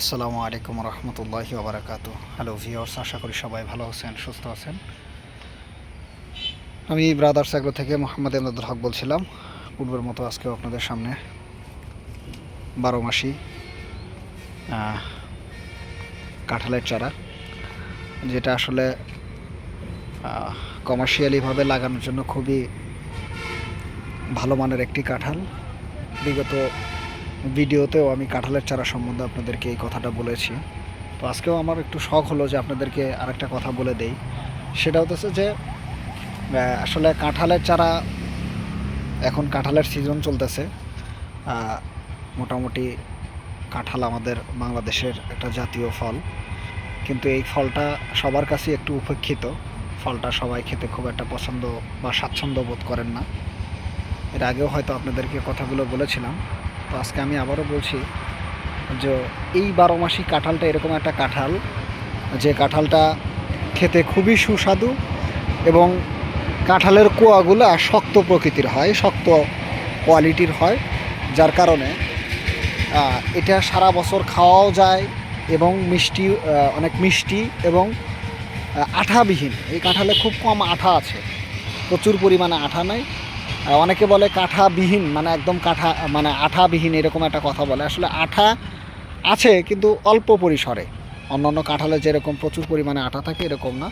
আসসালামু আলাইকুম রহমতুল্লাহি ওবরাকাত হ্যালো ভিওর্স আশা করি সবাই ভালো আছেন, সুস্থ আছেন। আমি ব্রাদার্স এগ্রো থেকে মোহাম্মদ এমদাদুল হক বলছিলাম। পূর্বের মতো আজকেও আপনাদের সামনে বারো মাসি কাঁঠালের চারা, যেটা আসলে কমার্শিয়ালিভাবে লাগানোর জন্য খুবই ভালো মানের একটি কাঁঠাল। বিগত ভিডিওতেও আমি কাঁঠালের চারা সম্বন্ধে আপনাদেরকে এই কথাটা বলেছি। তো আজকেও আমার একটু শখ হলো যে আপনাদেরকে আরেকটা কথা বলে দেই। সেটা হতেছে যে আসলে কাঁঠালের চারা এখন কাঁঠালের সিজন চলতেছে। মোটামুটি কাঁঠাল আমাদের বাংলাদেশের একটা জাতীয় ফল। কিন্তু এই ফলটা সবার কাছে একটু উপেক্ষিত। ফলটা সবাই খেতে খুব একটা পছন্দ বা স্বাচ্ছন্দ্য বোধ করেন না। এর আগেও হয়তো আপনাদেরকে কথাগুলো বলেছিলাম। তো আজকে আমি আবারও বলছি যে এই বারো মাসি কাঁঠালটা এরকম একটা কাঁঠাল, যে কাঁঠালটা খেতে খুবই সুস্বাদু এবং কাঁঠালের কোয়াগুলো শক্ত প্রকৃতির হয়, শক্ত কোয়ালিটির হয়, যার কারণে এটা সারা বছর খাওয়াও যায় এবং মিষ্টি অনেক মিষ্টি এবং আঠাবিহীন। এই কাঁঠালে খুব কম আঠা আছে, প্রচুর পরিমাণে আঠা নাই। অনেকে বলে কাঁঠাবিহীন মানে একদম কাঁঠা মানে আঠাবিহীন এরকম একটা কথা বলে। আসলে আঠা আছে কিন্তু অল্প পরিসরে। অন্যান্য কাঁঠালে যেরকম প্রচুর পরিমাণে আঠা থাকে এরকম না।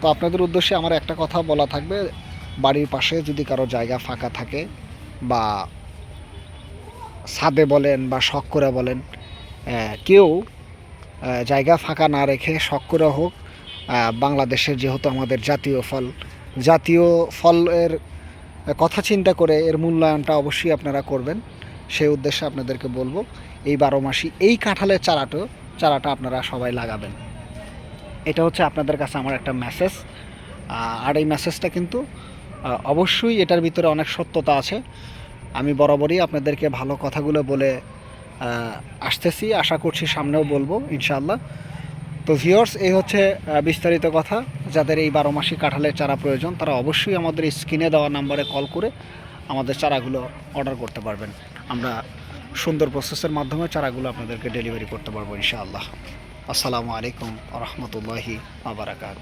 তো আপনাদের উদ্দেশ্যে আমার একটা কথা বলা থাকবে, বাড়ির পাশে যদি কারও জায়গা ফাঁকা থাকে বা ছাদে বলেন বা শখ করে বলেন কেউ জায়গা ফাঁকা না রেখে শখ করে হোক বাংলাদেশের যেহেতু আমাদের জাতীয় ফল, জাতীয় ফলের কথা চিন্তা করে এর মূল্যায়নটা অবশ্যই আপনারা করবেন। সেই উদ্দেশ্যে আপনাদেরকে বলব, এই বারো মাসি এই কাঁঠালের চারাটা চারাটা আপনারা সবাই লাগাবেন। এটা হচ্ছে আপনাদের কাছে আমার একটা মেসেজ আর এই মেসেজটা কিন্তু অবশ্যই এটার ভিতরে অনেক সত্যতা আছে। আমি বরাবরই আপনাদেরকে ভালো কথাগুলো বলে আসতেছি। আশা করছি সামনেও বলব, ইনশাআল্লাহ। তো ভিওর্স এই হচ্ছে বিস্তারিত কথা। যাদের এই বারো মাসি কাঁঠালের চারা প্রয়োজন, তারা অবশ্যই আমাদের স্ক্রিনে দেওয়া নাম্বারে কল করে আমাদের চারাগুলো অর্ডার করতে পারবেন। আমরা সুন্দর প্রসেসের মাধ্যমে চারাগুলো আপনাদেরকে ডেলিভারি করতে পারব, ইনশাআল্লাহ। আসসালামু আলাইকুম রহমতুল্লাহি আবরাকাত